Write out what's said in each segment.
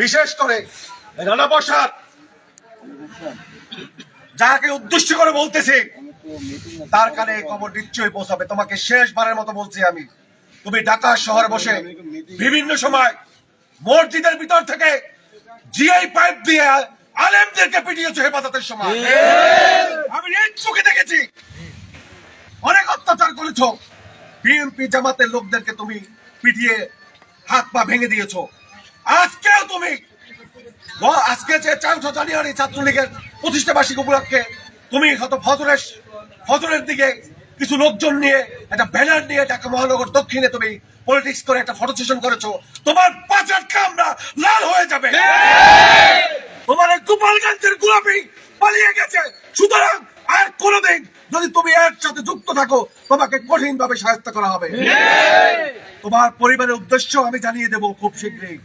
বিশেষ করে রানা প্রসাদ, যাকে উদ্দেশ্য করে বলতেছি, তার কানে খবর নিশ্চয়ই পৌঁছাবে। তোমাকে শেষবারের মতো বলছি আমি, তুমি ঢাকা শহরে বসে বিভিন্ন সময় মসজিদের ভিতর থেকে জিআই পাইপ দিয়ে আলেমদেরকে পিটিয়েছো হেফাজতের সময়। আমি চোখে দেখেছি। অনেক অত্যাচার করেছ। বিএনপি জামাতের লোকদেরকে তুমি পিটিয়ে হাত পা ভেঙে দিয়েছ। আজকেও তুমি আজকে যে চারশো জানুয়ারি ছাত্রলীগের প্রতিষ্ঠা বার্ষিক উপলক্ষে তুমি হয়তো ফজরের ফজরের দিকে কিছু লোকজন নিয়ে একটা ব্যানার নিয়ে ঢাকা মহানগর দক্ষিণে তুমি পলিটিক্স করে একটা ফটো সেশন করেছ। তোমার পাঁচার কামরা লাল হয়ে যাবে। তোমার গোপালগঞ্জের গোলাপি পালিয়ে গেছে। সুতরাং আর কোনোদিন যদি তুমি এর সাথে যুক্ত থাকো তোমাকে কঠিন ভাবে সাহায্য করা হবে। তোমার পরিবারের উদ্দেশ্য আমি জানিয়ে দেব খুব শীঘ্রই।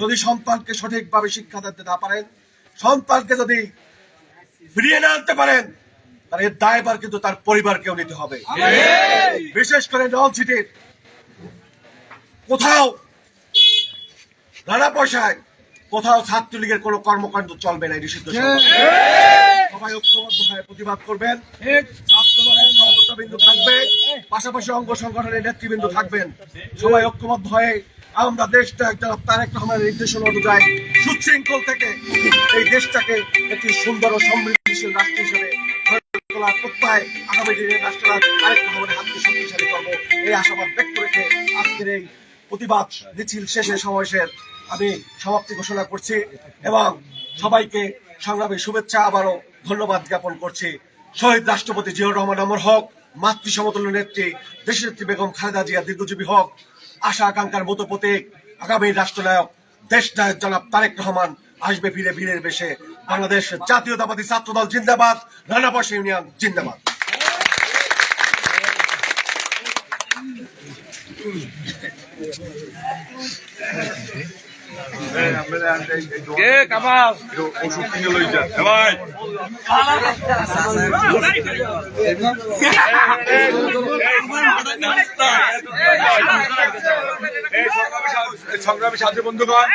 যদি সন্তানকে সঠিকভাবে শিক্ষা দিতে না পারেন সন্তানকে যদি ফিরিয়ে না আনতে পারেন তাহলে এর দায়ভার কিন্তু তার পরিবারকেও নিতে হবে। বিশেষ করে নল সিটির কোথাও নানা পয়সায় কোথাও ছাত্রলীগের কোনো কর্মকাণ্ড চলবে না নিষিদ্ধ সবাই ঐক্যবদ্ধ হয়ে প্রতিবাদ করবেন। ছাত্র থাকবে। পাশাপাশি অঙ্গ সংগঠনের নেতৃবৃন্দ থাকবেন। সবাই ঐক্যবদ্ধ হয়ে আমরা দেশটা একটা তারেক রহমানের নির্দেশনা অনুযায়ী সুশৃঙ্খল থেকে এই দেশটাকে একটি সুন্দর ও সমৃদ্ধিশীল রাষ্ট্র হিসেবে আশাবাদ এই প্রতিবাদ আমি সমাপ্তি ঘোষণা করছি এবং সবাইকে শুভেচ্ছা, আবারও ধন্যবাদ জ্ঞাপন করছি। শহীদ রাষ্ট্রপতি জিয়াউর রহমান অমর হক। মাতৃ সমতুল্য নেত্রী দেশনেত্রী বেগম খালেদা জিয়া, দীর্ঘজীবী হক, আশা আকাঙ্ক্ষার মতো প্রতীক, আগামী রাষ্ট্রনায়ক, দেশ নায়ক জনাব তারেক রহমান আসবে ফিরে ভিড়ের বেশে। বাংলাদেশ জাতীয়তাবাদী ছাত্রদল জিন্দাবাদ রানাপাশ ইউনিয়ন জিন্দাবাদ। কে কামাল সংগ্রামী সাথী বন্ধুগণ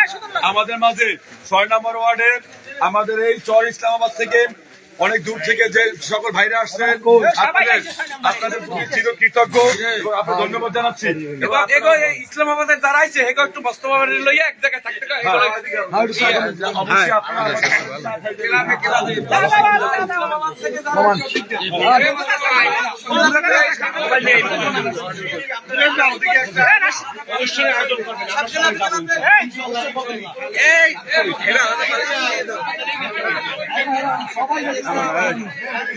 আমাদের মাঝে ছয় নম্বর ওয়ার্ডের আমাদের এই চর ইসলামাবাদ থেকে অনেক দূর থেকে যে সকল ভাইরা আসছেন আপনাদের আপনাদের প্রতি চির কৃতজ্ঞ এবং আপনার ধন্যবাদ জানাচ্ছি এবং এগো ইসলামাবাদের দাঁড়াইছে এগো একটু বাস্তবায়ন লইয়া এক জায়গায় থাকতে কয়, এগো লইয়া। অবশ্যই আপনারা এই এই,